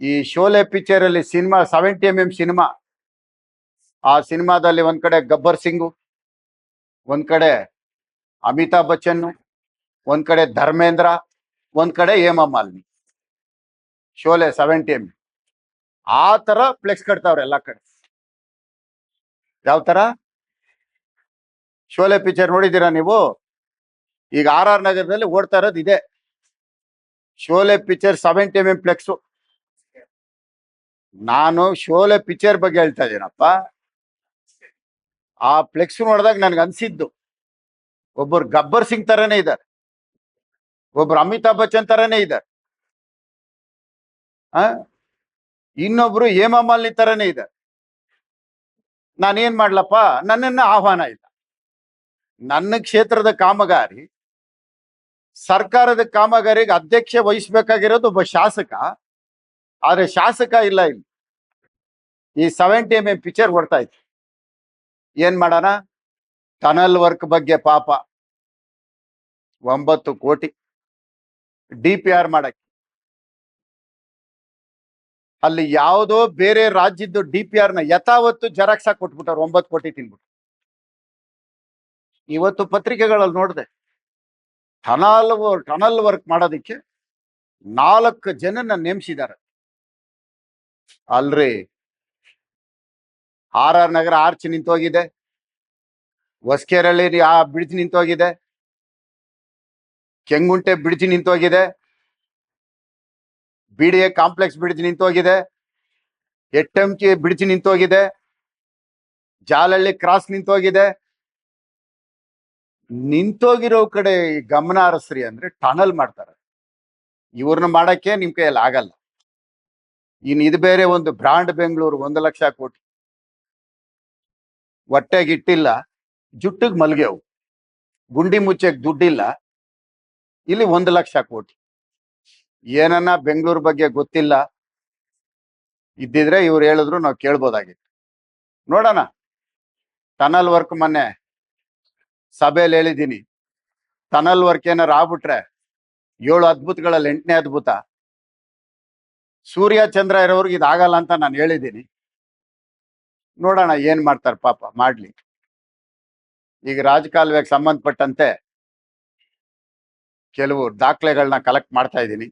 ಈ ಶೋಲೆ ಪಿಕ್ಚರ್ ಅಲ್ಲಿ cinema seventy M M cinema ಆ ಸಿನಿಮಾದಲ್ಲಿ ಒಂದ್ ಕಡೆ ಗಬ್ಬರ್ ಸಿಂಗು, ಒಂದ್ ಕಡೆ ಅಮಿತಾಬ್ ಬಚ್ಚನ್ ಒಂದ್ ಕಡೆ ಧರ್ಮೇಂದ್ರ, ಒಂದ್ ಕಡೆ ಹೇಮಾ ಮಾಲಿನಿ. ಶೋಲೆ ಸೆವೆಂಟಿ ಎಂ ಆ ತರ ಫ್ಲೆಕ್ಸ್ ಕಟ್ತಾವ್ರೆ ಎಲ್ಲಾ ಕಡೆ. ಯಾವ ತರ? ಶೋಲೆ ಪಿಕ್ಚರ್ ನೋಡಿದ್ದೀರಾ ನೀವು? ಈಗ ಆರ್ ಆರ್ ನಗರದಲ್ಲಿ ಓಡ್ತಾ ಇರೋದು ಇದೆ. Sholay picture seventy M M flex. ನಾನು ಶೋಲೆ ಪಿಕ್ಚರ್ ಬಗ್ಗೆ ಹೇಳ್ತಾ ಇದ್ದೀನಪ್ಪ. ಆ ಫ್ಲೆಕ್ಸ್ ನೋಡಿದಾಗ ನನ್ಗೆ ಅನ್ಸಿದ್ದು, ಒಬ್ಬರು ಗಬ್ಬರ್ ಸಿಂಗ್ ತರನೇ ಇದ್ದಾರೆ. ಒಬ್ರು ಅಮಿತಾಬ್ ಬಚ್ಚನ್ ತರನೇ ಇದ್ದಾರೆ. ಇನ್ನೊಬ್ರು ಹೇಮಾ ಮಾಲಿನಿ ತರನೇ ಇದ್ದಾರೆ. ನಾನೇನ್ ಮಾಡ್ಲಪ್ಪ? ನನ್ನನ್ನ ಆಹ್ವಾನ ಇಲ್ಲ. ನನ್ನ ಕ್ಷೇತ್ರದ ಕಾಮಗಾರಿ, ಸರ್ಕಾರದ ಕಾಮಗಾರಿಗೆ ಅಧ್ಯಕ್ಷ ವಹಿಸ್ಬೇಕಾಗಿರೋದು ಒಬ್ಬ ಶಾಸಕ. ಆದ್ರೆ ಶಾಸಕ ಇಲ್ಲ ಇಲ್ಲಿ. ಈ ಸೆವೆಂಟಿ ಎಂ ಎಂ ಪಿಕ್ಚರ್ ಹೊಡ್ತಾ ಇತ್ತು. ಏನ್ ಮಾಡೋಣ? ಟನಲ್ ವರ್ಕ್ ಬಗ್ಗೆ ಪಾಪ. ಒಂಬತ್ತು ಕೋಟಿ. ಡಿ ಪಿ ಆರ್ ಮಾಡಕ್ಕೆ. ಅಲ್ಲಿ ಯಾವುದೋ ಬೇರೆ ರಾಜ್ಯದ್ದು ಡಿ ಪಿ ಆರ್ನ ಯಥಾವತ್ತು ಜೆರಾಕ್ಸ್ ಹಾಕಿ ಕೊಟ್ಬಿಟ್ಟವ್ರು ಒಂಬತ್ತು ಕೋಟಿ ತಿನ್ಬಿಟ್ಟು ಇವತ್ತು ಪತ್ರಿಕೆಗಳಲ್ಲಿ ನೋಡಿದೆ, ಟನಲ್ ಟನಲ್ ವರ್ಕ್ ಮಾಡೋದಕ್ಕೆ ನಾಲ್ಕು ಜನನ ನೇಮಿಸಿದ್ದಾರೆ. ಅಲ್ರಿ, ಆರ್ ಆರ್ ನಗರ ಆರ್ಚ್ ನಿಂತೋಗಿದೆ ಹೊಸ್ಕೇರಳ್ಳಿ ಆ ಬ್ರಿಡ್ಜ್ ನಿಂತೋಗಿದೆ, Kengunte bridge ನಿಂತೋಗಿದೆ. B D A complex bridge ನಿಂತೋಗಿದೆ. K bridge ನಿಂತೋಗಿದೆ. ಜಾಲಹಳ್ಳಿ ಕ್ರಾಸ್ ನಿಂತೋಗಿದೆ. ನಿಂತೋಗಿರೋ ಕಡೆ ಗಮನ ಹರಿಸ್ರಿ ಅಂದ್ರೆ ಟನಲ್ ಮಾಡ್ತಾರೆ. ಇವ್ರನ್ನ ಮಾಡಕ್ಕೆ ನಿಮ್ ಕೈಯಲ್ಲಿ ಆಗಲ್ಲ. ಇನ್ ಇದು ಬೇರೆ ಒಂದು ಬ್ರಾಂಡ್ ಬೆಂಗಳೂರು ಒಂದು ಲಕ್ಷ ಕೋಟಿ. ಹೊಟ್ಟೆಗೆ ಇಟ್ಟಿಲ್ಲ, ಜುಟ್ಟಿಗೆ ಮಲ್ಗೆವು ಗುಂಡಿ ಮುಚ್ಚಕ್ ದುಡ್ಡಿಲ್ಲ. ಇಲ್ಲಿ ಒಂದು ಲಕ್ಷ ಕೋಟಿ. ಏನನ್ನ ಬೆಂಗಳೂರು ಬಗ್ಗೆ ಗೊತ್ತಿಲ್ಲ, ಇದ್ದಿದ್ರೆ ಇವ್ರು ಹೇಳಿದ್ರು ನಾವು ಕೇಳ್ಬೋದಾಗಿತ್ತು. ನೋಡೋಣ. ಟನಲ್ ವರ್ಕ್ ಮೊನ್ನೆ ಸಭೆಯಲ್ಲಿ ಹೇಳಿದ್ದೀನಿ. ಟನಲ್ ವರ್ಕ್ ಏನಾರು ಆಗ್ಬಿಟ್ರೆ ಏಳು ಅದ್ಭುತಗಳಲ್ಲಿ ಎಂಟನೇ ಅದ್ಭುತ. ಸೂರ್ಯ, ಚಂದ್ರ ಇರೋರ್ಗೆ ಇದಾಗಲ್ಲ ಅಂತ ನಾನು ಹೇಳಿದ್ದೀನಿ. ನೋಡೋಣ ಏನ್ ಮಾಡ್ತಾರೆ ಪಾಪ ಮಾಡ್ಲಿ. ಈಗ ರಾಜಕಾಲುವೆಗೆ ಸಂಬಂಧಪಟ್ಟಂತೆ ಕೆಲವು ದಾಖಲೆಗಳನ್ನ ಕಲೆಕ್ಟ್ ಮಾಡ್ತಾ ಇದ್ದೀನಿ.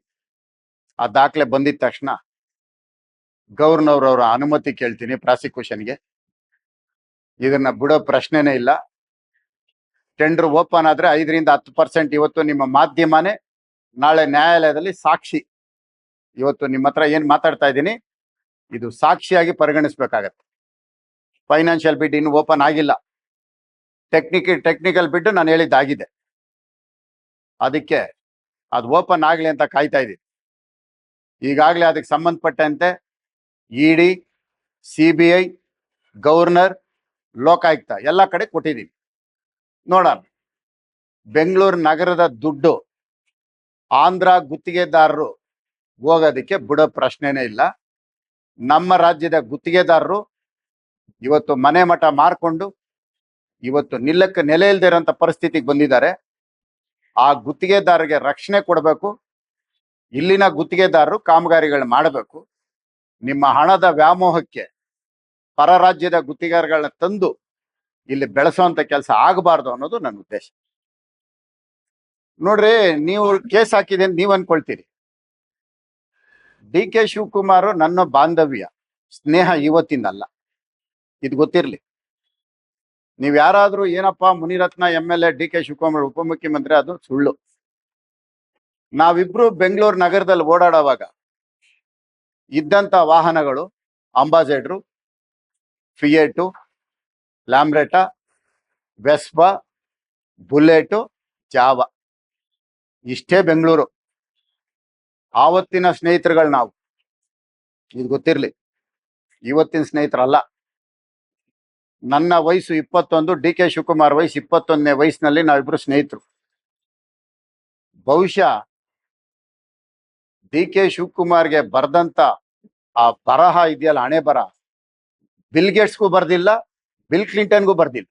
ಆ ದಾಖಲೆ ಬಂದಿದ ತಕ್ಷಣ ಗೌರ್ನವ್ರ ಅವರ ಅನುಮತಿ ಕೇಳ್ತೀನಿ ಪ್ರಾಸಿಕ್ಯೂಷನ್ಗೆ. ಇದನ್ನ ಬಿಡೋ ಪ್ರಶ್ನೆನೇ ಇಲ್ಲ. ಟೆಂಡರ್ ಓಪನ್ ಆದ್ರೆ ಐದರಿಂದ ಹತ್ತು ಪರ್ಸೆಂಟ್ ಇವತ್ತು ನಿಮ್ಮ ಮಾಧ್ಯಮನೇ ನಾಳೆ ನ್ಯಾಯಾಲಯದಲ್ಲಿ ಸಾಕ್ಷಿ. ಇವತ್ತು ನಿಮ್ಮ ಹತ್ರ ಏನ್ ಮಾತಾಡ್ತಾ ಇದ್ದೀನಿ? ಇದು ಸಾಕ್ಷಿಯಾಗಿ ಪರಿಗಣಿಸ್ಬೇಕಾಗತ್ತೆ. ಫೈನಾನ್ಷಿಯಲ್ ಬಿಡ್ ಇನ್ನು ಓಪನ್ ಆಗಿಲ್ಲ. ಟೆಕ್ನಿಕಲ್ ಟೆಕ್ನಿಕಲ್ ಬಿಡ್ ನಾನು ಹೇಳಿದ್ದಾಗಿದೆ. ಅದಕ್ಕೆ ಅದು ಓಪನ್ ಆಗಲಿ ಅಂತ ಕಾಯ್ತಾ ಇದ್ದೀನಿ. ಈಗಾಗಲೇ ಅದಕ್ಕೆ ಸಂಬಂಧಪಟ್ಟಂತೆ ED C B I governor, Lokayukta ಎಲ್ಲ ಕಡೆ ಕೊಟ್ಟಿದ್ದೀನಿ ನೋಡೋಣ. ಬೆಂಗಳೂರು ನಗರದ ದುಡ್ಡು ಆಂಧ್ರ ಗುತ್ತಿಗೆದಾರರು ಹೋಗೋದಕ್ಕೆ ಬಿಡೋ ಪ್ರಶ್ನೆನೇ ಇಲ್ಲ. ನಮ್ಮ ರಾಜ್ಯದ ಗುತ್ತಿಗೆದಾರರು ಇವತ್ತು ಮನೆ ಮಠ ಮಾರಿಕೊಂಡು ಇವತ್ತು ನಿಲ್ಲಕ್ಕೆ ನೆಲೆ ಇಲ್ದೇ ಇರೋಂಥ ಪರಿಸ್ಥಿತಿಗೆ ಬಂದಿದ್ದಾರೆ. ಆ ಗುತ್ತಿಗೆದಾರರಿಗೆ ರಕ್ಷಣೆ ಕೊಡಬೇಕು. ಇಲ್ಲಿನ ಗುತ್ತಿಗೆದಾರರು ಕಾಮಗಾರಿಗಳು ಮಾಡಬೇಕು. ನಿಮ್ಮ ಹಣದ ವ್ಯಾಮೋಹಕ್ಕೆ ಪರ ರಾಜ್ಯದ ತಂದು ಇಲ್ಲಿ ಬೆಳೆಸುವಂತ ಕೆಲಸ ಆಗಬಾರ್ದು ಅನ್ನೋದು ನನ್ನ ಉದ್ದೇಶ. ನೋಡ್ರಿ, ನೀವು ಕೇಸ್ ಹಾಕಿದೆ ಅಂತ ನೀವ್ ಅನ್ಕೊಳ್ತೀರಿ. ಡಿ ಕೆ ಶಿವಕುಮಾರ್ ನನ್ನ ಬಾಂಧವ್ಯ, ಸ್ನೇಹ ಇವತ್ತಿನಲ್ಲ. ಇದು ಗೊತ್ತಿರ್ಲಿ. ನೀವ್ ಯಾರಾದ್ರೂ ಏನಪ್ಪಾ Munirathna M L A, D K Shivakumar ಉಪಮುಖ್ಯಮಂತ್ರಿ ಅದು ಸುಳ್ಳು. ನಾವಿಬ್ರು ಬೆಂಗಳೂರು ನಗರದಲ್ಲಿ ಓಡಾಡುವಾಗ ಇದ್ದಂತ ವಾಹನಗಳು, ಅಂಬಾಸೆಡ್ರು, ಫಿಯೇಟು ಲ್ಯಾಮ್ರೆಟಾ ವೆಸ್ಪಾ, ಬುಲೆಟು, ಜಾವ. ಇಷ್ಟೇ ಬೆಂಗಳೂರು. ಆವತ್ತಿನ ಸ್ನೇಹಿತರುಗಳು ನಾವು. ಇದು ಗೊತ್ತಿರಲಿ. ಇವತ್ತಿನ ಸ್ನೇಹಿತರಲ್ಲ. ನನ್ನ ವಯಸ್ಸು ಇಪ್ಪತ್ತೊಂದು, ಡಿ ಕೆ ಶಿವಕುಮಾರ್ ವಯಸ್ಸು ಇಪ್ಪತ್ತೊಂದನೇ ವಯಸ್ಸಿನಲ್ಲಿ ನಾವಿಬ್ರು ಸ್ನೇಹಿತರು. ಬಹುಶಃ ಡಿ ಕೆ ಶಿವಕುಮಾರ್ಗೆ ಬರ್ದಂತ ಆ ಬರಹ ಇದೆಯಲ್ಲ ಹಣೆ ಬರ, ಬಿಲ್ ಗೇಟ್ಸ್ಗೂ ಬರ್ದಿಲ್ಲ, ಬಿಲ್ ಕ್ಲಿಂಟನ್ಗೂ ಬರ್ದಿಲ್ಲ.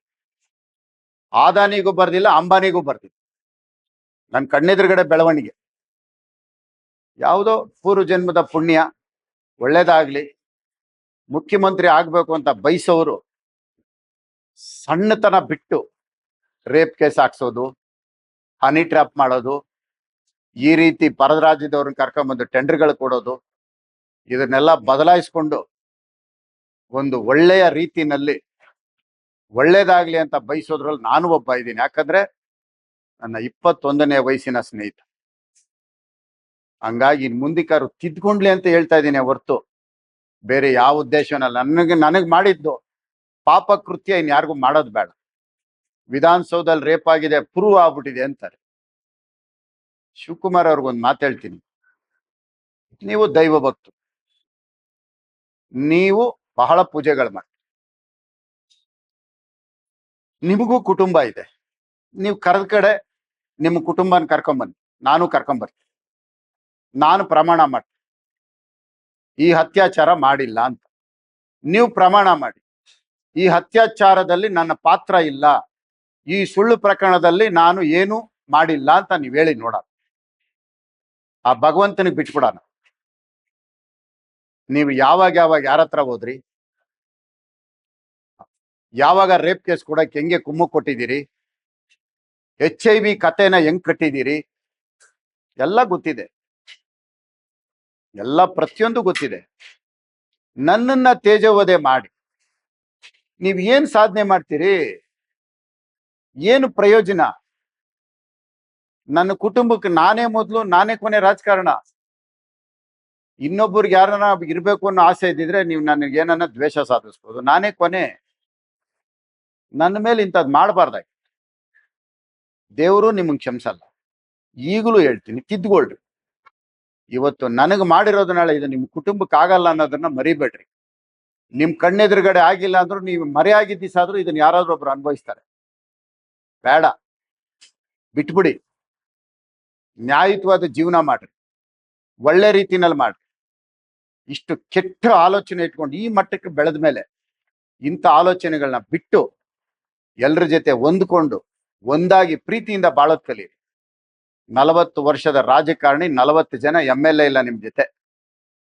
ಆದಾನಿಗೂ ಬರ್ದಿಲ್ಲ, ಅಂಬಾನಿಗೂ ಬರ್ದಿಲ್ಲ. ನನ್ನ ಕಣ್ಣೆದುರುಗಡೆ ಬೆಳವಣಿಗೆ. ಯಾವುದೋ ಪೂರ್ವ ಜನ್ಮದ ಪುಣ್ಯ, ಒಳ್ಳೇದಾಗ್ಲಿ, ಮುಖ್ಯಮಂತ್ರಿ ಆಗ್ಬೇಕು ಅಂತ ಬಯಸೋರು, ಸಣ್ಣತನ ಬಿಟ್ಟು ರೇಪ್ ಕೇಸ್ ಹಾಕ್ಸೋದು, ಹನಿ ಟ್ರ್ಯಾಪ್ ಮಾಡೋದು ಈ ರೀತಿ ಪರದರಾಜ್ಯದವ್ರನ್ನ ಕರ್ಕೊಂಬಂದು ಟೆಂಡರ್ಗಳು ಕೊಡೋದು, ಇದನ್ನೆಲ್ಲ ಬದಲಾಯಿಸ್ಕೊಂಡು ಒಂದು ಒಳ್ಳೆಯ ರೀತಿನಲ್ಲಿ ಒಳ್ಳೇದಾಗ್ಲಿ ಅಂತ ಬಯಸೋದ್ರಲ್ಲಿ ನಾನು ಒಬ್ಬ ಇದ್ದೀನಿ. ಯಾಕಂದ್ರೆ ನನ್ನ ಇಪ್ಪತ್ತೊಂದನೇ ವಯಸ್ಸಿನ ಸ್ನೇಹಿತ. ಹಂಗಾಗಿ ಮುಂದಿಕಾರು ತಿದ್ಕೊಂಡ್ಲಿ ಅಂತ ಹೇಳ್ತಾ ಇದ್ದೀನಿ ಹೊರ್ತು. ಬೇರೆ ಯಾವ ಉದ್ದೇಶನಲ್ಲ ನನಗೆ ನನಗೆ ಮಾಡಿದ್ದು ಪಾಪ ಕೃತ್ಯ ಇನ್ಯಾರಿಗೂ ಮಾಡೋದು ಬೇಡ. ವಿಧಾನಸೌಧದಲ್ಲಿ ರೇಪ್ ಆಗಿದೆ, ಪ್ರೂವ್ ಆಗ್ಬಿಟ್ಟಿದೆ ಅಂತಾರೆ. ಶಿವಕುಮಾರ್ ಅವ್ರಿಗೊಂದು ಮಾತು ಹೇಳ್ತೀನಿ. ನೀವು ದೈವ ಭಕ್ತರು. ನೀವು ಬಹಳ ಪೂಜೆಗಳು ಮಾಡಿ ನಿಮಗೂ ಕುಟುಂಬ ಇದೆ. ನೀವು ಕರೆದ ಕಡೆ ನಿಮ್ಮ ಕುಟುಂಬನ ಕರ್ಕೊಂಬನ್ನಿ ನಾನು ಕರ್ಕೊಂಬರ್ತೀನಿ ನಾನು ಪ್ರಮಾಣ ಮಾಡ್ತೀನಿ. ಈ ಅತ್ಯಾಚಾರ ಮಾಡಿಲ್ಲ ಅಂತ. ನೀವು ಪ್ರಮಾಣ ಮಾಡಿ. ಈ ಅತ್ಯಾಚಾರದಲ್ಲಿ ನನ್ನ ಪಾತ್ರ ಇಲ್ಲ. ಈ ಸುಳ್ಳು ಪ್ರಕರಣದಲ್ಲಿ ನಾನು ಏನು ಮಾಡಿಲ್ಲ ಅಂತ ನೀವು ಹೇಳಿ ನೋಡ ಆ ಭಗವಂತನಿಗೆ ಬಿಟ್ಬಿಡೋಣ. ನೀವು ಯಾವಾಗ ಯಾವಾಗ ಯಾರ ಹತ್ರ ಹೋದ್ರಿ? ಯಾವಾಗ ರೇಪ್ ಕೇಸ್ ಕೊಡಕ್ಕೆ ಹೆಂಗೆ ಕುಮ್ಮು ಕೊಟ್ಟಿದ್ದೀರಿ? ಎಚ್ ಐ ವಿ ಕತೆನ ಹೆಂಗ್ ಕಟ್ಟಿದ್ದೀರಿ? ಎಲ್ಲ ಗೊತ್ತಿದೆ. ಎಲ್ಲ ಪ್ರತಿಯೊಂದು ಗೊತ್ತಿದೆ. ನನ್ನನ್ನ ತೇಜೋವದೆ ಮಾಡಿ. ನೀವ್ ಏನ್ ಸಾಧನೆ ಮಾಡ್ತೀರಿ? ಏನು ಪ್ರಯೋಜನ? ನನ್ನ ಕುಟುಂಬಕ್ಕೆ ನಾನೇ ಮೊದಲು, ನಾನೇ ಕೊನೆ ರಾಜಕಾರಣ. ಇನ್ನೊಬ್ಬರಿಗೆ ಯಾರನ್ನ ಇರಬೇಕು ಅನ್ನೋ ಆಸೆ ಇದ್ದಿದ್ರೆ ನೀವು ನನಗೆ ಏನನ್ನ ದ್ವೇಷ ಸಾಧಿಸ್ಬೋದು. ನಾನೇ ಕೊನೆ. ನನ್ನ ಮೇಲೆ ಇಂಥದ್ದು ಮಾಡಬಾರ್ದಾಗಿ ದೇವರು ನಿಮಗೆ ಕ್ಷಮಿಸಲ್ಲ. ಈಗಲೂ ಹೇಳ್ತೀನಿ ತಿದ್ದುಕೊಳ್ರಿ ಇವತ್ತು ನನಗೆ ಮಾಡಿರೋದು ನಾಳೆ ಇದು ನಿಮ್ಮ ಕುಟುಂಬಕ್ಕೆ ಆಗಲ್ಲ ಅನ್ನೋದನ್ನ ಮರಿಬೇಡ್ರಿ. ನಿಮ್ ಕಣ್ಣೆದುರುಗಡೆ ಆಗಿಲ್ಲ ಅಂದ್ರೂ ನೀವು ಮರೆ ಆಗಿದ್ದೀಸಾದ್ರೂ ದಿವಸ ಆದ್ರೂ ಇದನ್ನ ಯಾರಾದ್ರೂ ಒಬ್ರು ಅನುಭವಿಸ್ತಾರೆ. ಬೇಡ. ಬಿಟ್ಬಿಡಿ. ನ್ಯಾಯಯುತವಾದ ಜೀವನ ಮಾಡ್ರಿ. ಒಳ್ಳೆ ರೀತಿನಲ್ಲಿ ಮಾಡ್ರಿ. ಇಷ್ಟು ಕೆಟ್ಟ ಆಲೋಚನೆ ಇಟ್ಕೊಂಡು ಈ ಮಟ್ಟಕ್ಕೆ ಬೆಳೆದ ಮೇಲೆ ಇಂಥ ಆಲೋಚನೆಗಳನ್ನ ಬಿಟ್ಟು ಎಲ್ಲರ ಜೊತೆ ಹೊಂದ್ಕೊಂಡು ಒಂದಾಗಿ ಪ್ರೀತಿಯಿಂದ ಬಾಳೋದ್ ಕಲೀರಿ ನಲವತ್ತು ವರ್ಷದ ರಾಜಕಾರಣಿ, ನಲವತ್ತು ಜನ ಎಂ ಎಲ್ ಎ ಇಲ್ಲ ನಿಮ್ ಜೊತೆ.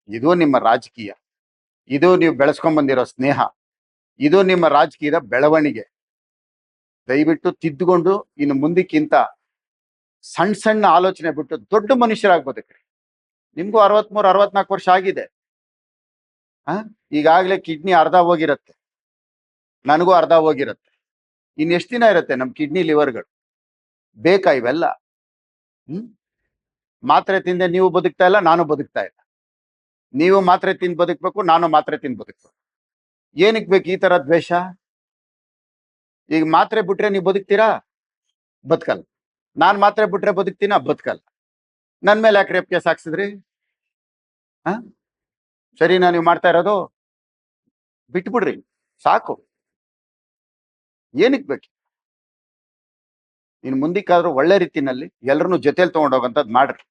ಇದು ನಿಮ್ಮ ರಾಜಕೀಯ. ಇದು ನೀವು ಬೆಳೆಸ್ಕೊಂಡ್ ಬಂದಿರೋ ಸ್ನೇಹ. ಇದು ನಿಮ್ಮ ರಾಜಕೀಯದ ಬೆಳವಣಿಗೆ. ದಯವಿಟ್ಟು ತಿದ್ದುಕೊಂಡು ಇನ್ನು ಮುಂದಕ್ಕಿಂತ ಸಣ್ಣ ಸಣ್ಣ ಆಲೋಚನೆ ಬಿಟ್ಟು ದೊಡ್ಡ ಮನುಷ್ಯರಾಗ್ಬೋದಕ್ರಿ ನಿಮ್ಗೂ ಅರವತ್ಮೂರು, ಅರವತ್ನಾಲ್ಕು ವರ್ಷ ಆಗಿದೆ. ಆ? ಈಗಾಗಲೇ ಕಿಡ್ನಿ ಅರ್ಧ ಹೋಗಿರತ್ತೆ. ನನಗೂ ಅರ್ಧ ಹೋಗಿರತ್ತೆ. ಇನ್ ಎಷ್ಟು ದಿನ ಇರುತ್ತೆ ನಮ್ಮ ಕಿಡ್ನಿ ಲಿವರ್ಗಳು? ಬೇಕಾ ಇವೆಲ್ಲ? ಹ್ಮ್? ಮಾತ್ರೆ ತಿಂದೆ ನೀವು ಬದುಕ್ತಾ ಇಲ್ಲ, ನಾನು ಬದುಕ್ತಾ ಇಲ್ಲ. ನೀವು ಮಾತ್ರೆ ತಿಂದು ಬದುಕ್ಬೇಕು, ನಾನು ಮಾತ್ರೆ ತಿಂದು ಬದುಕ್ಬೇಕು. ಏನಕ್ಕೆ ಬೇಕು ಈ ತರ ದ್ವೇಷ? ಈಗ ಮಾತ್ರೆ ಬಿಟ್ರೆ ನೀವು ಬದುಕ್ತೀರಾ? ಬದುಕಲ್ಲ. ನಾನ್ ಮಾತ್ರೆ ಬಿಟ್ರೆ ಬದುಕ್ತೀನ? ಬದುಕಲ್ಲ. ನನ್ ಮೇಲೆ ಯಾಕೆ ರೇಪ್ ಕೇಸ್ ಹಾಕ್ಸಿದ್ರಿ? ಹಾ? ಸರಿನಾ ನೀವು ಮಾಡ್ತಾ ಇರೋದು? ಬಿಟ್ಬಿಡ್ರಿ. ಸಾಕು. ಏನಕ್ಕೆ ಬೇಕು? ಇನ್ನು ಮುಂದಿಕ್ಕಾದ್ರೂ ಒಳ್ಳೆ ರೀತಿನಲ್ಲಿ ಎಲ್ಲರನ್ನು ಜೊತೆಲಿ ತಗೊಂಡೋಗಂತದ್ ಮಾಡ್ರಿ.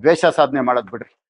ದ್ವೇಷ ಸಾಧನೆ ಮಾಡೋದು ಬಿಡ್ರಿ.